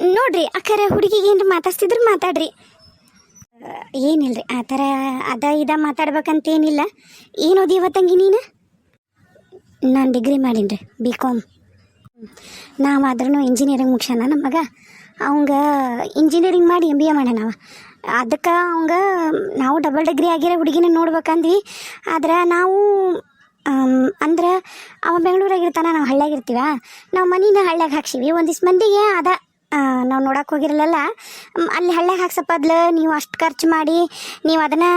ನೋಡ್ರಿ ಅಕ್ಕರ ಹುಡುಗಿಗೆ ಏನ್ರಿ ಮಾತಾಡ್ತಿದ್ರು ಮಾತಾಡ್ರಿ. ಏನಿಲ್ರಿ, ಆ ಥರ ಅದ ಇದ ಮಾತಾಡ್ಬೇಕಂತೇನಿಲ್ಲ. ಏನು ಓದಿಯವ ತಂಗಿ ನೀನು? ನಾನು ಡಿಗ್ರಿ ಮಾಡೀನಿ ರೀ ಬಿ ಕಾಮ್ ನಾವು ಆದ್ರೂ ಇಂಜಿನಿಯರಿಂಗ್ ಮುಗಿಸೋಣ ನಮ್ಮ ಮಗ. ಅವಂಗ ಇಂಜಿನಿಯರಿಂಗ್ ಮಾಡಿ ಎಂ ಬಿ ಎ ಮಾಡ್ಯಾನ ಅದಕ್ಕೆ ಅವಂಗ ನಾವು ಡಬಲ್ ಡಿಗ್ರಿ ಆಗಿರೋ ಹುಡುಗಿನ ನೋಡ್ಬೇಕಂದ್ವಿ. ಆದ್ರೆ ನಾವು ಅಂದ್ರೆ ಅವ ಬೆಂಗಳೂರಾಗಿರ್ತಾನ ನಾವು ಹಳ್ಳ್ಯಾಗ ಇರ್ತೀವ. ನಾವು ಮನಿನ ಹಳ್ಳ್ಯಾಗ ಹಾಕ್ಸಿವಿ. ಒಂದಿಷ್ಟು ಮಂದಿಗೆ ಅದ ನಾವು ನೋಡಕ್ಕೆ ಹೋಗಿರಲಿಲ್ಲ ಅಲ್ಲಿ ಹಳ್ಳ್ಯಾಗ ಹಾಕ್ಸಪ್ಪ ಬದ್ಲು ನೀವು ಅಷ್ಟು ಖರ್ಚು ಮಾಡಿ, ನೀವು ಅದನ್ನು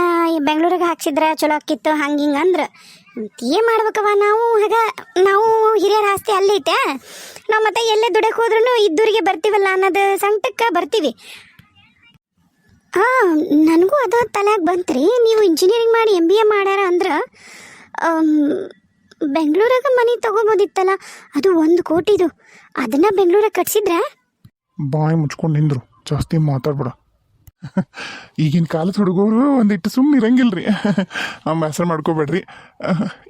ಬೆಂಗಳೂರಿಗೆ ಹಾಕ್ಸಿದ್ರೆ ಚಲೋ ಆಕಿತ್ತು, ಹಂಗೆ ಹಿಂಗೆ ಅಂದ್ರೆ. ಏನು ಮಾಡ್ಬೇಕವ ನಾವು? ಹಾಗೆ ನಾವು ಹಿರಿಯರ ಆಸ್ತಿ ಅಲ್ಲೈತೆ ನಾವು ಮತ್ತೆ ಎಲ್ಲೇ ದುಡಕ್ಕೆ ಹೋದ್ರೂ ಇದ್ದೂರಿಗೆ ಬರ್ತೀವಲ್ಲ ಅನ್ನೋದು ಸಂಕಟಕ್ಕೆ ಬರ್ತೀವಿ. ಹಾಂ, ನನಗೂ ಅದು ತಲೆಯಾಗ ಬಂತ್ರಿ. ನೀವು ಇಂಜಿನಿಯರಿಂಗ್ ಮಾಡಿ ಎಂ ಬಿ ಎ ಮಾಡ್ಯಾರ ಅಂದ್ರೆ ಬೆಂಗಳೂರಾಗ ಮನೆ ತಗೋಬೋದಿತ್ತಲ್ಲ, ಅದು ಒಂದು ಕೋಟಿದು. ಅದನ್ನು ಬೆಂಗಳೂರಾಗ ಕಟ್ಸಿದ್ರೆ? ಬಾಯಿ ಮುಚ್ಕೊಂಡು ನಿಂದ್ರು. ಜಾಸ್ತಿ ಮಾತಾಡ್ಬೇಡ. ಈಗಿನ ಕಾಲದ ಹುಡುಗರು ಒಂದಿಟ್ಟು ಸುಮ್ಮನೆ ಇರಂಗಿಲ್ರಿ. ಆ ಹೆಸರು ಮಾಡ್ಕೋಬೇಡ್ರಿ.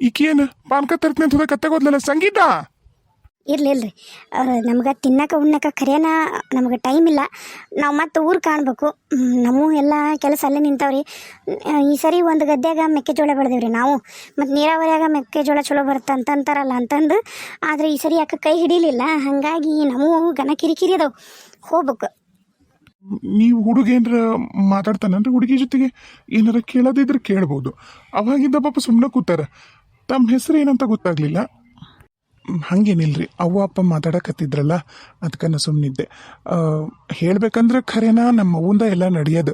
ಈಕೇನು? ಪಾನ್ಕ ತರ್ತೀನಿ ಅಂತ ಕತ್ತಾಗೋದ್ಲಲ್ಲ ಸಂಗೀತ? ಇರ್ಲಿ ರೀ ನಮ್ಗೆ ತಿನ್ನಕ, ಉಣ್ಣಕ ಖರೇನ ನಮ್ಗೆ ಟೈಮ್ ಇಲ್ಲ. ನಾವು ಮತ್ತೆ ಊರು ಕಾಣಬೇಕು. ನಮೂ ಎಲ್ಲ ಕೆಲಸ ಅಲ್ಲೇ ನಿಂತಾವ್ರಿ. ಈ ಸರಿ ಒಂದು ಗದ್ದೆಯಾಗ ಮೆಕ್ಕೆಜೋಳ ಬೆಳೆದೇವ್ರಿ ನಾವು. ಮತ್ತು ನೀರಾವರಿಯಾಗ ಮೆಕ್ಕೆಜೋಳ ಚಲೋ ಬರುತ್ತೆ ಅಂತಂತಾರಲ್ಲ ಅಂತಂದು. ಆದರೆ ಈ ಸರಿ ಯಾಕೆ ಕೈ ಹಿಡಿಲಿಲ್ಲ. ಹಾಗಾಗಿ ನಾವು ಗನ ಕಿರಿಕಿರಿ ಅದಾವೆ. ಹೋಗ್ಬೇಕು. ನೀವು ಹುಡುಗೇನ್ರ ಮಾತಾಡ್ತಾನಂದ್ರೆ ಹುಡುಗಿ ಜೊತೆಗೆ? ಏನಾರ ಕೇಳೋದಿದ್ರೆ ಕೇಳ್ಬೋದು. ಅವಾಗಿಂದ ಪಾಪ ಸುಮ್ಮನೆ ಕೂತಾರ. ತಮ್ಮ ಹೆಸರು ಏನಂತ ಗೊತ್ತಾಗ್ಲಿಲ್ಲ. ಹಂಗೇನಿಲ್ರಿ. ಅವ್ವ, ಅಪ್ಪ ಮಾತಾಡಕತ್ತಿದ್ರಲ್ಲ ಅದಕ್ಕೆ ನಾ ಸುಮ್ಮನಿದ್ದೆ ಹೇಳ್ಬೇಕಂದ್ರೆ ಖರೇನ ನಮ್ಮ ಅವ್ವಂದ ಎಲ್ಲ ನಡೆಯೋದು.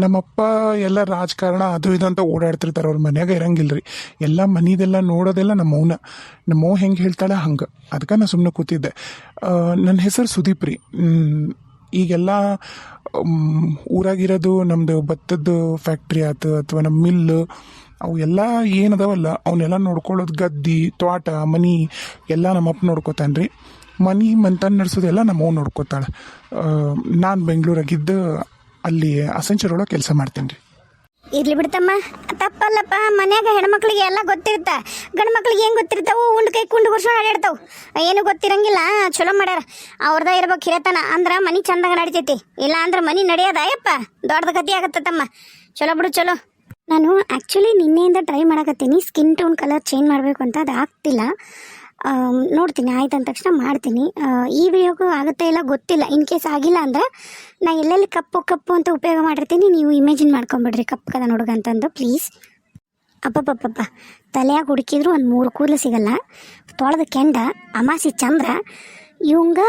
ನಮ್ಮಪ್ಪ ಎಲ್ಲ ರಾಜಕಾರಣ ಅದು ಇದು ಅಂತ ಓಡಾಡ್ತಿರ್ತಾರೆ, ಅವ್ರ ಮನ್ಯಾಗ ರೀ ಎಲ್ಲ ಮನಿದೆಲ್ಲ ನೋಡೋದೆಲ್ಲ ನಮ್ಮ ಅವನ ನಮ್ಮ ಅವ್ ಹೆಂಗೆ ಹೇಳ್ತಾಳೆ ಹಂಗೆ. ಅದಕ್ಕೆ ನಾ ಸುಮ್ಮನೆ ಕೂತಿದ್ದೆ ನನ್ನ ಹೆಸರು ಸುದೀಪ್ ರೀ. ಈಗೆಲ್ಲ ಊರಾಗಿರೋದು ನಮ್ಮದು ಭತ್ತದ್ದು ಫ್ಯಾಕ್ಟ್ರಿ ಆಯ್ತು ಅಥವಾ ನಮ್ಮ ಮಿಲ್ಲು ಅವು ಎಲ್ಲ ಏನದವಲ್ಲ ಅವನ್ನೆಲ್ಲ ನೋಡ್ಕೊಳ್ಳೋದು ಗದ್ದಿ, ತೋಟ, ಮನಿ, ಎಲ್ಲ ನಮ್ಮಪ್ಪ ನೋಡ್ಕೋತಾನೆ ರೀ ಮನಿ ಮಂತನ್ ನಡೆಸೋದೆಲ್ಲ ನಮ್ಮವ್ ನೋಡ್ಕೋತಾಳೆ. ನಾನು ಬೆಂಗಳೂರಾಗಿದ್ದು ಅಲ್ಲಿ ಅಸೆಂಚರ್ ಕೆಲಸ ಮಾಡ್ತೀನಿ ರೀ ಇರ್ಲಿ ಬಿಡ್ತಮ್ಮ. ತಪ್ಪಲ್ಲಪ್ಪ, ಮನ್ಯಾಗ ಹೆಣ್ಮಕ್ಳಿಗೆ ಎಲ್ಲ ಗೊತ್ತಿರ್ತ. ಗಂಡು ಮಕ್ಳಿಗೆ ಏನು ಗೊತ್ತಿರ್ತಾವು, ಉಂಡ್ ಕೈ ಕುಂಡು ಬರ್ಸೋ ಆಡಾಡ್ತಾವು ಏನು ಗೊತ್ತಿರಂಗಿಲ್ಲ, ಚಲೋ ಮಾಡ್ಯಾರ. ಅವ್ರದ ಇರ್ಬೇಕು ಹಿರತನ ಅಂದ್ರ ಮನಿ ಚಂದಾಗ ನಡಿತೈತಿ. ಇಲ್ಲ ಅಂದ್ರೆ ಮನಿ ನಡೆಯೋದ ಯಪ್ಪ ದೊಡ್ಡದ ಗತಿ ಆಗತ್ತಮ್ಮ ಚಲೋ ಬಿಡು, ಚಲೋ. ನಾನು ಆ್ಯಕ್ಚುಲಿ ನಿನ್ನೆಯಿಂದ ಟ್ರೈ ಮಾಡಕತ್ತೀನಿ. ಸ್ಕಿನ್ ಟೋನ್ ಕಲರ್ ಚೇಂಜ್ ಮಾಡಬೇಕು ಅಂತ ಅದು ಆಗ್ತಿಲ್ಲ. ನೋಡ್ತೀನಿ, ಆಯ್ತು ಅಂದ ತಕ್ಷಣ ಮಾಡ್ತೀನಿ. ಈ ವಿಡಿಯೋಗೂ ಆಗುತ್ತೆ ಇಲ್ಲ ಗೊತ್ತಿಲ್ಲ. ಇನ್ ಕೇಸ್ ಆಗಿಲ್ಲ ಅಂದರೆ ನಾ ಎಲ್ಲೆಲ್ಲಿ ಕಪ್ಪು ಕಪ್ಪು ಅಂತ ಉಪಯೋಗ ಮಾಡಿರ್ತೀನಿ, ನೀವು ಇಮೇಜಿನ್ ಮಾಡ್ಕೊಂಬಿಡ್ರಿ ಕಪ್ಪು ಕದ ಹುಡುಗ ಅಂತಂದು ಪ್ಲೀಸ್ ಅಪ್ಪಪ್ಪಪ್ಪ ತಲೆಯಾಗ ಹುಡುಕಿದ್ರು ಒಂದು ಮೂರು ಕೂದಲು ಸಿಗಲ್ಲ. ತೊಳೆದ ಕೆಂಡ, ಅಮಾಸಿ ಚಂದ್ರ. ಇವಂಗ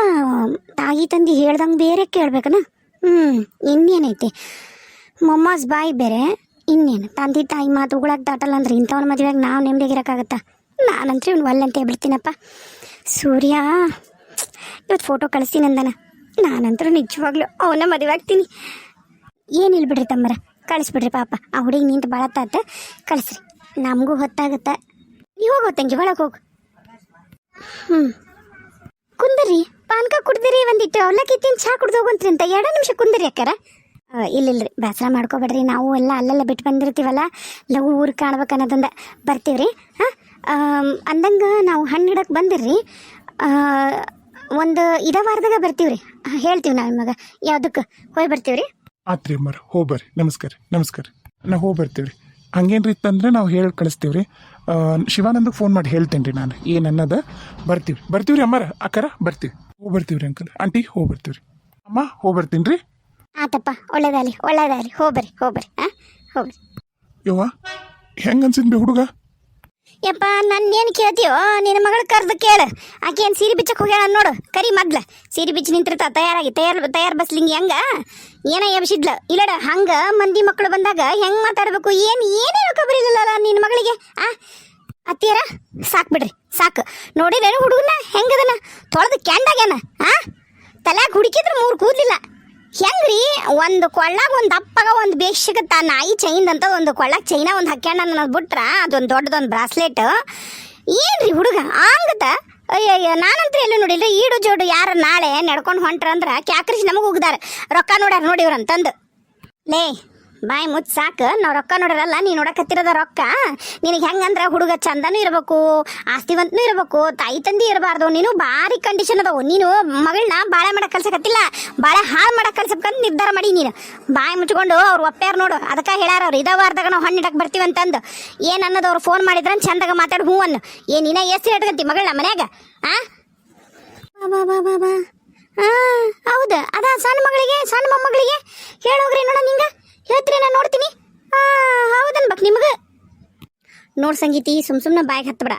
ತಾಯಿ ತಂದಿ ಹೇಳ್ದಂಗೆ ಬೇರೆ ಕೇಳ್ಬೇಕನ? ಹ್ಞೂ ಇನ್ನೇನೈತಿ? ಮೊಮ್ಮಸ್ ಬಾಯಿ ಬೇರೆ. ಇನ್ನೇನು? ತಂದೆ ತಾಯಿ ಮಾತು ಉಗಳಾಗ ದಾಟಲ್ಲ ಅಂದ್ರೆ ಇಂಥವ್ನ ಮದುವೆಗೆ ನಾವು ನೆಮ್ಮದಿಗಿರೋಕ್ಕಾಗತ್ತಾ ನಾನಂತೂ ಇವ್ನು ಒಲ್ಲೆ ಬಿಡ್ತೀನಪ್ಪ ಸೂರ್ಯ ಇವತ್ತು ಫೋಟೋ ಕಳಿಸ್ತೀನಿ ಅಂದನ. ನಾನಂತೂ ನಿಜವಾಗ್ಲೂ ಅವನ ಮದುವೆ ಆಗ್ತೀನಿ. ಏನಿಲ್ಲ ಬಿಡ್ರಿ ತಮ್ಮರ? ಕಳಿಸ್ಬಿಡ್ರಿ ಪಾಪ. ಆ ಹುಡುಗಿ ನಿಂತು ಭಾಳ ತಾತ ಕಳಿಸ್ರಿ. ನಮಗೂ ಹೊತ್ತಾಗತ್ತ? ನೀವು ಹೋಗೋ ತಂಗಿ ಒಳಗೆ ಹೋಗು. ಹ್ಞೂ ಕುಂದರಿ. ಪಾನ್ಕ ಕುಡ್ದಿರಿ ಒಂದಿಟ್ಟು. ಅವಲಕ್ಕಿ ತಿಂದು ಚಹಾ ಕುಡ್ದು ಹೋಗಂತ್ರಿ ಅಂತ. ಎರಡು ನಿಮಿಷ ಕುಂದರಿ ಅಕ್ಕಾರ. ಇಲ್ಲ ಇಲ್ರಿ ಬೇಸರ ಮಾಡ್ಕೋಬೇಡ್ರಿ. ನಾವು ಎಲ್ಲ ಅಲ್ಲೆಲ್ಲ ಬಿಟ್ಟು ಬಂದಿರ್ತೀವಲ್ಲ, ಲಘು ಊರು ಬರ್ತೀವಿ ಬರ್ತೀವ್ರಿ. ಹಾಂ? ಅಂದಂಗೆ ನಾವು ಹಣ್ಣು ಇಡಕ್ಕೆ ಬಂದಿರ್ರಿ. ಒಂದು ಇದ ವಾರದಾಗ ಬರ್ತೀವ್ರಿ. ಹೇಳ್ತೀವಿ ನಾವು ನಿಮಗೆ. ಯಾವುದಕ್ಕೆ ಹೋಗಿ ಬರ್ತೀವ್ರಿ? ಆತ್ರಿ ಅಮ್ಮಾರ ಹೋಗಿ ಬರ್ರಿ. ನಮಸ್ಕಾರ ನಮಸ್ಕಾರ ನಾವು ಹೋಗಿ ಬರ್ತೀವಿ ರೀ ಹಂಗೇನ್ರಿ ಇತ್ತಂದ್ರೆ ನಾವು ಹೇಳಿ ಕಳಿಸ್ತೀವಿ ರೀ ಶಿವಾನಂದಕ್ಕೆ ಫೋನ್ ಮಾಡಿ ಹೇಳ್ತೇನೆ ರೀ ನಾನು. ಏನು ಅನ್ನೋದು? ಬರ್ತೀವಿ ಬರ್ತೀವಿ ರೀ ಅಮ್ಮಾರ, ಅಕ್ಕಾರ, ಬರ್ತೀವಿ. ಹೋಗಿ ಬರ್ತೀವಿ ರೀ ಅಂಕಲ್. ಆಂಟಿ ಹೋಗಿ ಬರ್ತೀವಿ ರೀ ಅಮ್ಮ ಹೋಗಿ ಬರ್ತೀನಿ ರೀ ಆತಪ್ಪ ಒಳ್ಳೇದಾಗಲಿ ಒಳ್ಳೇದಾಗಲಿ. ಹೋಗ್ಬರ್ರಿ ಹೋಗ್ಬರ್ರಿ ಹಾಂ ಹೋಗ್ರಿ ಯವ್ವ ಹೆಂಗೆ ಅನ್ಸಿದ್ವಿ ಹುಡುಗ? ಯಪ್ಪ ನನ್ನೇನು ಕೇಳ್ತೀಯೋ ನಿನ್ನ ಮಗಳು ಕರೆದು ಕೇಳು. ಆಕೆ ಏನು ಸೀರೆ ಬಿಚ್ಚಕ್ಕೆ ಹೋಗ್ಯಾಳ ನೋಡು ಕರಿ ಮೊದ್ಲು. ಸೀರೆ ಬಿಚ್ಚಿ ನಿಂತಿರ್ತಾ ತಯಾರಾಗಿ ತಯಾರು ತಯಾರು ಬಸ್ಲಿಂಗ್ ಹೆಂಗ? ಏನ ಎಬ್ಸಿದ್ಲ. ಇಲ್ಲಡ ಹಂಗ ಮಂದಿ ಮಕ್ಕಳು ಬಂದಾಗ ಹೆಂಗ್ ಮಾತಾಡಬೇಕು? ಏನು ಏನೇನು ಕಬರಿಲ್ಲಲ್ಲ ನಿನ್ನ ಮಗಳಿಗೆ ಆ? ಅತ್ತಿಯರ ಸಾಕು ಬಿಡ್ರಿ ಸಾಕು. ನೋಡಿರೇನು ಹುಡುಗನ ಹೆಂಗದನ? ತೊಳೆದು ಕ್ಯಾಂಡಾಗ್ಯಾನ ಆ? ತಲ್ಯಾಗ ಹುಡುಕಿದ್ರೆ ಮೂರು ಕೂದಲಿಲ್ಲ. ಹೆಂಗ್ರಿ? ಒಂದು ಕೊಳ್ಳಾಗ ಒಂದು ಅಪ್ಪಗ ಒಂದು ಬೇಕ್ ಸಿಗುತ್ತಾ, ನಾಯಿ ಚೈನ್ ಅಂತ ಒಂದು ಕೊಳ್ಳಾಗ ಚೈನ ಒಂದು ಹಾಕ್ಯಾಣ ಅನ್ನೋದು ಬಿಟ್ರ ಅದೊಂದು ದೊಡ್ಡದೊಂದು ಬ್ರಾಸ್ಲೆಟ್. ಏನ್ರಿ ಹುಡುಗ? ಹಂಗತ? ಅಯ್ಯಯ್ಯ, ನಾನಂತ್ರ ಎಲ್ಲೂ ನೋಡಿಲ್ರಿ, ಈಡು ಜೋಡು ಯಾರ ನಾಳೆ ನಡ್ಕೊಂಡು ಹೊಂಟ್ರ ಅಂದ್ರ ಕ್ಯಾಕ್ರಿಸಿ ನಮಗೆ ಹೋಗ್ದಾರ. ರೊಕ್ಕ ನೋಡ್ಯಾರ ನೋಡಿ ಇವ್ರು ಅಂತಂದು. ಲೇ ಬಾಯಿ ಮುಚ್ಚ ಸಾಕು. ನಾವು ರೊಕ್ಕ ನೋಡಿರಲ್ಲ, ನೀ ನೋಡಕತ್ತಿರೋದ ರೊಕ್ಕ. ನಿನಗೆ ಹೆಂಗಂದ್ರ ಹುಡುಗ ಚಂದನೂ ಇರಬೇಕು, ಆಸ್ತಿವಂತನೂ ಇರಬೇಕು, ತಾಯಿ ತಂದಿ ಇರಬಾರ್ದು. ನೀನು ಭಾರಿ ಕಂಡೀಷನ್ ಅದಾವು. ನೀನು ಮಗಳನ್ನ ಬಾಳೆ ಮಾಡಕ್ ಕಲ್ಸಕತ್ತಿಲ್ಲ ಬಾಳೆ ಹಾಳು ಮಾಡಕ್ ಕಲ್ಸಬೇಕಂತ ನಿರ್ಧಾರ ಮಾಡಿ ನೀನು. ಬಾಯಿ ಮುಚ್ಕೊಂಡು ಅವ್ರು ಒಪ್ಪ್ಯಾರ ನೋಡು. ಅದಕ್ಕೆ ಹೇಳ್ಯಾರ ಅವ್ರು, ಇದ ವಾರದಾಗ ನಾವು ಹಣ್ಣು ಇಡಕ್ ಬರ್ತೀವಿ ಅಂತಂದು. ಏನ್ ಅನ್ನೋದು ಅವ್ರು ಫೋನ್ ಮಾಡಿದ್ರ ಚಂದಾಗ ಮಾತಾಡಿ ಹ್ಞೂ ಅನ್ನು. ಏನು ನೀನ ಎಷ್ಟು ಹೇಳ್ಕಂತಿ ಮಗಳನ್ನ ಮನ್ಯಾಗ? ಆ? ಬಾ ಬಾ ಬಾ ಹೌದು. ಅದ ಸಣ್ಣ ಮಗಳಿಗೆ, ಸಣ್ಣ ಮೊಮ್ಮಗಳಿಗೆ? ಹೇಳೋಗ್ರಿ ನೋಡ ನಿಂಗ. ಹೇಳ್ತೀರಿ, ನಾನು ನೋಡ್ತೀನಿ. ಹೌದನ್ ಬಕ್, ನಿಮ್ಗೆ? ನೋಡ್ ಸಂಗೀತಿ, ಸುಮ್ ಸುಮ್ಮನೆ ಬಾಯಿಗೆ ಹತ್ತಬೇಡ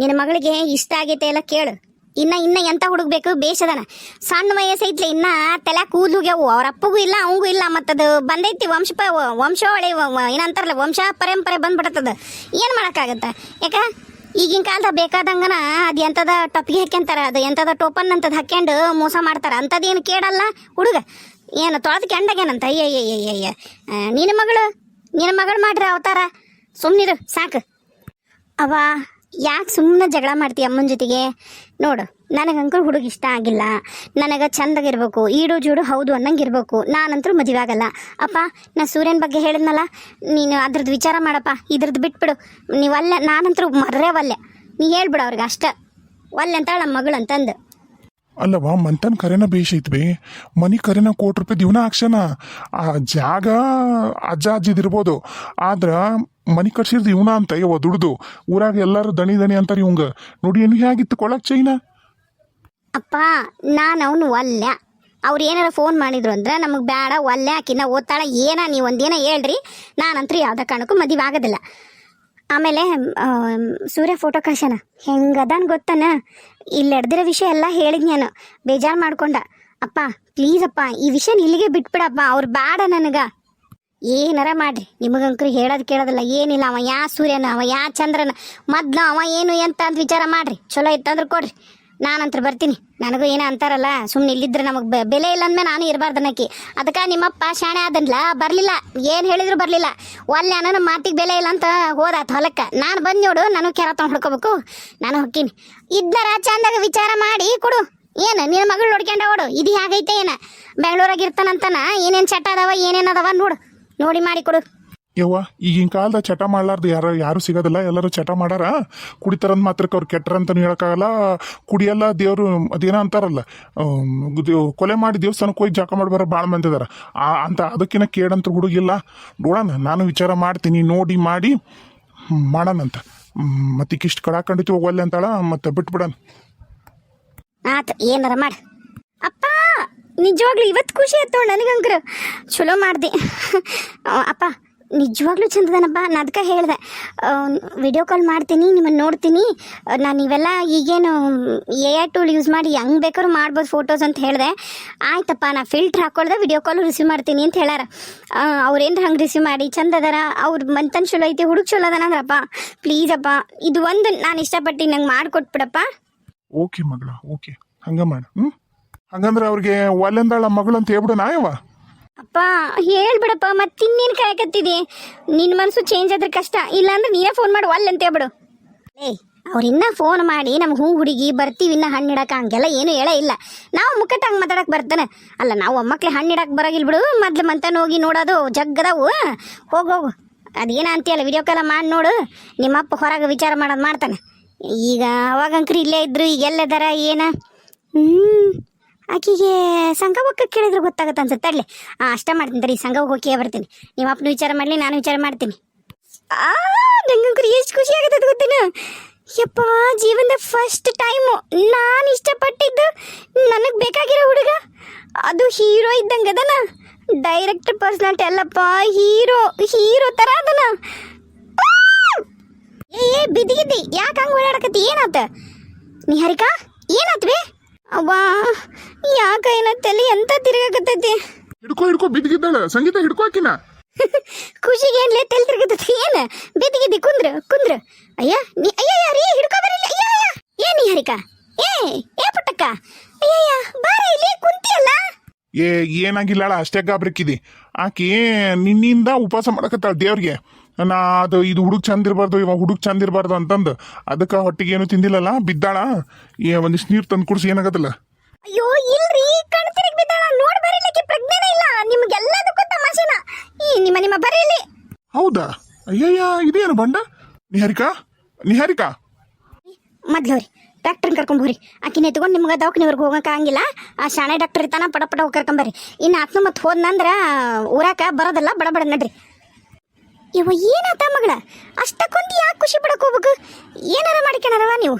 ನಿನ್ನ ಮಗಳಿಗೆ ಇಷ್ಟ ಆಗೈತೆ ಎಲ್ಲ ಕೇಳು. ಇನ್ನ ಇನ್ನ ಎಂತ ಹುಡುಗ್ಬೇಕು ಬೇಷದನ ಸಣ್ಣ ವಯಸ್ಸೈತ್ಲೆ ಇನ್ನ ತಲೆ ಕೂದ್ಲುಗ್ಯಾವು ಅವ್ರ ಅಪ್ಪಗೂ ಇಲ್ಲ ಅವಂಗೂ ಇಲ್ಲ, ಮತ್ತದು ಬಂದೈತಿ ವಂಶ, ವಂಶಾವಳಿ ಏನಂತಾರಲ್ಲ, ವಂಶ ಪರಂಪರೆ ಬಂದ್ಬಿಡತ್ತದ. ಏನು ಮಾಡೋಕ್ಕಾಗತ್ತೆ? ಯಾಕ? ಈಗಿನ ಕಾಲದ ಬೇಕಾದಂಗನ ಅದು ಎಂಥದ ಟೊಪ್ಪಿಗೆ ಹಾಕ್ಯಂತಾರ, ಅದು ಎಂಥದ ಟೋಪನ್ ಅಂತದ್ ಹಾಕ್ಯಂಡು ಮೋಸ ಮಾಡ್ತಾರ. ಅಂಥದ್ದೇನು ಕೇಳಲ್ಲ ಹುಡುಗ. ಏನು ತೊಳೆದು ಕೆಂಡಗೇನಂತ ಅಯ್ಯ ಅಯ್ಯ ಅಯ್ಯ ಅಯ್ಯ ಆ, ನಿನ್ನ ಮಗಳು ನಿನ್ನ ಮಗಳು ಮಾಡ್ರಿ ಅವತಾರ. ಸುಮ್ಮನಿರು ಸಾಕು. ಅವ ಯಾಕೆ ಸುಮ್ಮನೆ ಜಗಳ ಮಾಡ್ತೀಯ ಅಮ್ಮನ ಜೊತೆಗೆ? ನೋಡು ನನಗೆ ಅಂಕಲ್ ಹುಡುಗ ಇಷ್ಟ ಆಗಿಲ್ಲ. ನನಗೆ ಚಂದಾಗಿರ್ಬೇಕು ಈಡು ಜೂಡು ಹೌದು ಅನ್ನಂಗೆ ಇರಬೇಕು ನಾನಂತರೂ ಮದುವೆ ಆಗಲ್ಲ. ಅಪ್ಪ ನಾ ಸೂರ್ಯನ ಬಗ್ಗೆ ಹೇಳಿದ್ನಲ್ಲ ನೀನು ಅದ್ರದ್ದು ವಿಚಾರ ಮಾಡಪ್ಪ ಇದ್ರದ್ದು ಬಿಟ್ಬಿಡು. ನೀವು ಅಲ್ಲೇ ನಾನಂತರೂ ಮರ್ರೇ ಒಲ್ಲೆ ನೀ ಹೇಳ್ಬಿಡು ಅವ್ರಿಗೆ ಅಷ್ಟ. ಒಲ್ಲೆ ಅಂತಾಳ ನಮ್ಮ ಮಗಳು ಅಂತಂದು ಅಲ್ಲವಾ ಮಂತನ್ ಕರೆನ ಬೇಷ್ ಮನಿ ಕರೆನ ಕೋಟಿ ರೂಪಾಯಿ ದಿವನ ಹಾಕ್ಸನ ಆ ಜಾಗ ಅಜ್ಜ ಅಜ್ಜಿದಿರ್ಬೋದು ಆದ್ರೆ ಮನಿ ಕಟ್ಸಿರ್ದು ಇವನ ಅಂತ, ಯವ್ವ ದುಡ್ದು. ಊರಾಗ ಎಲ್ಲರೂ ದಣಿ ದಣಿ ಅಂತಾರ ಇವಂಗ. ನೋಡಿ ಏನು ಹೇಗಿತ್ತು ಕೊಳಕ್ ಚೈನ? ಅಪ್ಪ, ನಾನು ಅವನು ಒಲ್ಲ ಅವ್ರು ಏನಾರ ಫೋನ್ ಮಾಡಿದ್ರು ಅಂದ್ರೆ ನಮಗೆ ಬೇಡ ಒಲ್ಲೆ ಆಕಿನ ಓದ್ತಾಳ, ಏನ ನೀವು ಒಂದೇನ ಹೇಳ್ರಿ. ನಾನಂತೂ ಯಾವುದೇ ಕಾರಣಕ್ಕೂ ಮದುವೆ ಆಗೋದಿಲ್ಲ. ಆಮೇಲೆ ಸೂರ್ಯ ಫೋಟೋ ಕಾಶನ ಹೆಂಗದಾನ್ ಗೊತ್ತನ? ಇಲ್ಲಿ ಎಡ್ದಿರೋ ವಿಷಯ ಎಲ್ಲ ಹೇಳಿದ್ ನಾನು. ಬೇಜಾರು ಮಾಡ್ಕೊಂಡ. ಅಪ್ಪ ಪ್ಲೀಸ್ ಅಪ್ಪ, ಈ ವಿಷಯ ಇಲ್ಲಿಗೆ ಬಿಟ್ಬಿಡಪ್ಪ. ಅವ್ರು ಬೇಡ ನನಗೆ. ಏನಾರ ಮಾಡ್ರಿ. ನಿಮಗಂಕ್ರು ಹೇಳೋದು ಕೇಳೋದಿಲ್ಲ. ಏನಿಲ್ಲ. ಅವ ಯಾ ಸೂರ್ಯನ, ಅವ ಯಾ ಚಂದ್ರನ. ಮೊದ್ಲು ಅವ ಏನು ಎಂತ ಅಂತ ವಿಚಾರ ಮಾಡ್ರಿ. ಚಲೋ ಇತ್ತಂದ್ರೆ ಕೊಡ್ರಿ. ನಾನಂತ್ರ ಬರ್ತೀನಿ. ನನಗೂ ಏನೋ ಅಂತಾರಲ್ಲ ಸುಮ್ಮನೆ ಇಲ್ಲಿದ್ರೆ ನಮಗೆ ಬೆಲೆ ಇಲ್ಲ ಅಂದ್ಮೇಲೆ ನಾನು ಇರಬಾರ್ದು ನಕ್ಕಿ ಅದಕ್ಕೆ ನಿಮ್ಮಪ್ಪ ಶಾಣೆ ಆದನ್ಲ, ಬರಲಿಲ್ಲ. ಏನು ಹೇಳಿದ್ರು ಬರಲಿಲ್ಲ. ಒಲ್ಲೆ ಮಾತಿಗೆ ಬೆಲೆ ಇಲ್ಲ ಅಂತ ಹೋದಾತ ಹೊಲಕ್ಕೆ. ನಾನು ಬಂದು ನೋಡು, ನಾನು ಕೆರ ತೊಗೊಂಡು ಹುಡ್ಕೋಬೇಕು. ನಾನು ಹೊಕ್ಕೀನಿ. ಇದ್ನರ ಚಂದಾಗ ವಿಚಾರ ಮಾಡಿ ಕೊಡು. ಏನು, ನಿನ್ನ ಮಗಳು ನೋಡ್ಕೊಂಡ ಓಡು. ಇದು ಹೇಗೈತೆ ಏನು? ಬೆಂಗಳೂರಾಗ ಇರ್ತಾನಂತನ? ಏನೇನು ಚಟ ಅದಾವ ಏನೇನು ಅದಾವ ನೋಡು. ನೋಡಿ ಮಾಡಿ ಕೊಡು. ಯವ್ವ, ಈಗಿನ ಕಾಲದ ಚಟ ಮಾಡ್ಲಾರ್ದು ಯಾರು ಯಾರು ಸಿಗೋದಿಲ್ಲ, ಎಲ್ಲರೂ ಚಟ ಮಾಡಾರ? ಕುಡಿತಾರಂದು ಮಾತ್ರಕ್ಕೆ ಅವ್ರು ಕೆಟ್ಟರಂತನೂ ಹೇಳೋಕ್ಕಾಗಲ್ಲ. ಕುಡಿಯಲ್ಲ ದೇವರು, ಅದೇನೋ ಅಂತಾರಲ್ಲ ಕೊಲೆ ಮಾಡಿ ದೇವಸ್ಥಾನಕ್ಕೆ ಹೋಗಿ ಜಾಕ ಮಾಡಿ ಬರೋ ಭಾಳ ಮಂದಿ ಆ, ಅಂತ ಅದಕ್ಕಿಂತ ಕೇಳಂತ ಹುಡುಗಿಲ್ಲ ನೋಡೋಣ, ನಾನು ವಿಚಾರ ಮಾಡ್ತೀನಿ, ನೋಡಿ ಮಾಡಿ ಮಾಡೋಣಂತ ಮತ್ತೆ ಇಷ್ಟು ಕಡಾಕಂಡಿತಿ ಹೋಗಲ್ಲ ಅಂತಾಳ ಮತ್ತೆ ಬಿಟ್ಬಿಡಣ. ಆತ, ಏನಾರ ಮಾಡಿ. ಅಪ್ಪ, ನಿಜವಾಗ್ಲೂ ಇವತ್ತು ಖುಷಿ ಆಯ್ತು ನನಗಂಕ್ರ. ಚಲೋ ಮಾಡ್ದೆ. ಅಪ್ಪ ನಿಜವಾಗ್ಲೂ ಚಂದದನಪ್ಪ. ನಾ ಅದಕ್ಕೆ ಹೇಳಿದೆ ವಿಡಿಯೋ ಕಾಲ್ ಮಾಡ್ತೀನಿ ನಿಮ್ಮನ್ನು ನೋಡ್ತೀನಿ. ನಾನು ಇವೆಲ್ಲ ಈಗೇನು ಎ ಐ ಟೂಲ್ ಯೂಸ್ ಮಾಡಿ ಹೆಂಗೆ ಬೇಕಾದ್ರೂ ಮಾಡ್ಬೋದು ಫೋಟೋಸ್ ಅಂತ ಹೇಳಿದೆ. ಆಯ್ತಪ್ಪ, ನಾ ಫಿಲ್ಟರ್ ಹಾಕೊಳ್ದೆ ವಿಡಿಯೋ ಕಾಲು ರಿಸೀವ್ ಮಾಡ್ತೀನಿ ಅಂತ ಹೇಳಾರ ಅವ್ರೇನು ಹಂಗೆ ರಿಸೀವ್ ಮಾಡಿ, ಚಂದ ಅದಾರ? ಅವ್ರ ಮಂತನ್ ಚಲೋ ಐತಿ, ಹುಡುಗ ಚಲೋ ಅದಾನ ಅಂದ್ರಪ್ಪ. ಪ್ಲೀಸ್ ಅಪ್ಪ, ಇದು ಒಂದು ನಾನು ಇಷ್ಟಪಟ್ಟು ನಂಗೆ ಮಾಡಿಕೊಟ್ಬಿಡಪ್ಪ. ಓಕೆ ಮಗಳ ಓಕೆ ಹಂಗ ಮಾಡು ಹ್ಞೂ ಹಂಗಂದ್ರೆ ಅವ್ರಿಗೆ ಒಲ್ಲೆಂದಾಳ ಮಗಳು ಅಂತ ಹೇಳ್ಬಿಡು ನಾಯವ್ವ ಅಪ್ಪ, ಹೇಳ್ಬಿಡಪ್ಪ, ಮತ್ತಿನ್ನೇನು ಕಾಯಕತ್ತಿದೆ ನಿನ್ನ ಮನಸ್ಸು ಚೇಂಜ್ ಆದ್ರೆ ಕಷ್ಟ. ಇಲ್ಲ ಅಂದ್ರೆ ನೀನೇ ಫೋನ್ ಮಾಡಿ ಒಲ್ಲೆ ಅಂತ ಹೇಳ್ಬಿಡು. ಏ ಅವ್ರಿನ್ನ ಫೋನ್ ಮಾಡಿ ನಮ್ಗೆ ಹೂ ಹುಡುಗಿ, ಬರ್ತೀವಿ ಇನ್ನ ಹಣ್ಣು ಇಡಕ್ಕೆ ಹಂಗೆಲ್ಲ ಏನು ಹೇಳೇ ಇಲ್ಲ. ನಾವು ಮುಖಕ್ಕೆ ಹಂಗೆ ಮಾತಾಡಕ್ಕೆ ಬರ್ತಾನೆ. ಅಲ್ಲ, ನಾವು ಒಮ್ಮಕ್ಳೆ ಹಣ್ಣು ಇಡಕ್ಕೆ ಬರೋಗಿಲ್ಲ ಬಿಡು. ಮೊದ್ಲು ಮಂತನ ಹೋಗಿ ನೋಡೋದು, ಜಗ್ಗದವು. ಹೋಗ, ಹೋಗು. ಅದೇನ ಅಂತೀಯಲ್ಲ ವಿಡಿಯೋ ಕಾಲ ಮಾಡಿ ನೋಡು. ನಿಮ್ಮಪ್ಪ ಹೊರಗೆ ವಿಚಾರ ಮಾಡೋದು ಮಾಡ್ತಾನೆ. ಈಗ ಅವಾಗಂಕ್ರಿ ಇಲ್ಲೇ ಇದ್ರು ಈಗ ಎಲ್ಲದಾರ ಏನ? ಹ್ಞೂ ಆಕಿಗೆ ಸಂಘ ಹೋಗಕ್ಕೆ ಕೇಳಿದ್ರೆ ಗೊತ್ತಾಗತ್ತೆ ಅನ್ಸುತ್ತೆ. ಅಲ್ಲೇ ಆ, ಅಷ್ಟ ಮಾಡ್ತೀನಿ ತಡಿ ಸಂಘ ಹೋಗಿ ಬರ್ತೀನಿ ನಿಮ್ಮ ಅಪ್ಪನ ವಿಚಾರ ಮಾಡಲಿ, ನಾನು ವಿಚಾರ ಮಾಡ್ತೀನಿ. ನಂಗಂಕರು ಎಷ್ಟು ಖುಷಿ ಆಗತ್ತೆ ಗೊತ್ತಿನ? ಯಪ್ಪ, ಜೀವನದ ಫಸ್ಟ್ ಟೈಮು ನಾನು ಇಷ್ಟಪಟ್ಟಿದ್ದು ನನಗೆ ಬೇಕಾಗಿರೋ ಹುಡುಗ. ಅದು ಹೀರೋ ಇದ್ದಂಗೆ ಅದನ. ಡೈರೆಕ್ಟ್ ಪರ್ಸ್ನಾಲಿಟಿ ಅಲ್ಲಪ್ಪ, ಹೀರೋ ಹೀರೋ ಥರ ಅದನ. ಏ ಬಿದ್ದಿಗಿದ್ದಿ ಯಾಕೆ ಹಂಗೆ ಓಡಾಡಕತ್ತಿ? ಏನಾತ? ನಿಹಾರಿಕಾ ಏನಾತ್ವಿ ಅವ್ವಾ ಯಾಕ ಏನತ್ತಲ್ಲಿ ಎಂತ ತಿರುಗಾಕತ್ತೈತಿ? ಹಿಡ್ಕೋ ಹಿಡ್ಕೋ ಬಿದ್ದಿದ್ದಾಳ. ಸಂಗೀತ ಹಿಡ್ಕೋ ಆಕಿನ. ಖುಷಿಗೆ ಏನ್ಲೇ ತಲೆ ತಿರುಗತೈತಿ ಏನ? ಬಿದ್ದಿಗಿದ್ದಿ ಕುಂದ್ರ ಕುಂದ್ರ. ಅಯ್ಯ ನೀ ಅಯ್ಯ ಯಾರಿ ಹಿಡ್ಕೋ ಬರಲ್ಲ. ಅಯ್ಯ ಅಯ್ಯ. ಏ ಹರಿಕ? ಏ ಏ ಪುಟ್ಟಕ್ಕ. ಅಯ್ಯಯ್ಯ ಬಾರ ಇಲ್ಲಿ ಕುಂತಿಯಲ್ಲ? ಏ ಏನಾಗಿಲ್ಲಳ ಅಷ್ಟೇ ಗಾಬ್ರಿಕ್ಕಿದಿ ಆಕಿ ನಿನ್ನಿಂದ ಉಪವಾಸ ಮಾಡಕತ್ತಾಳ ದೇವ್ರಿಗೆ. ನಾ ಅದು ಇದು ಹುಡುಗ ಚಂದ ಇರಬಾರ್ದು ಇವಾಗ ಹುಡುಗ ಚಂದ ಇರಬಾರ್ದು ಅಂತಂದು ಅದಕ್ಕೆ ಹೊಟ್ಟಿಗೆ ಏನು ತಿಂದಿಲ್ಲಲ್ಲ? ಬಿದ್ದಾಳ? ಈ ಒಂದಿಷ್ಟು ನೀರು ತಂದು ಕುಡಿಸಿ ಏನಾಗತ್ತಲ್ಲ? ಅಯ್ಯೋ ಇಲ್ರಿ ಕಣ್ ತಿರುಗಿ ಬಿದ್ದಾಳ. ನೋಡಿ ಬರೀಲಿಕ್ಕೆ ಪ್ರಜ್ಞೆನೇ ಇಲ್ಲ. ನಿಮಗೆಲ್ಲದಕ್ಕೂ ತಮಾಷೆನ. ಈ ನಿಮ್ಮ ನಿಮ್ಮ ಬರೀಲಿ. ಹೌದಾ? ಅಯ್ಯಯ್ಯ ಇದೇನು ಬಂಡ? ನಿಹಾರಿಕಾ? ನಿಹಾರಿಕಾ? ಮೊದ್ಲು ಹೋರಿ ಡಾಕ್ಟ್ರನ್ ಕರ್ಕೊಂಡು ಹೋರಿ ಆಕಿನ ಎತ್ಕೊಂಡು ನಿಮ್ಗೆ ದವಾಖಾನಿವರೆಗೂ ಹೋಗಕ್ಕೆ ಆಗಂಗಿಲ್ಲ. ಆ ಶಾಣೆ ಡಾಕ್ಟರ್ ಇರ್ತಾನ ಪಡ ಪಡ ಹೋಗಿ ಕರ್ಕೊಂಬರ್ರಿ ಇನ್ನು ಆತ್ಮ ಮತ್ತೆ ಹೋದ್ನಂದ್ರೆ ಊರಾಕ ಬರೋದಲ್ಲ ಬಡಬಡ ನಡ್ರಿ. ಇವ ಏನಾತ ಮಗಳ? ಅಷ್ಟಕ್ಕೊಂದು ಯಾಕೆ ಖುಷಿ ಪಡಕೋಬೇಕು ಏನಾರ ಮಾಡ್ಕೊಳರವ ನೀವು?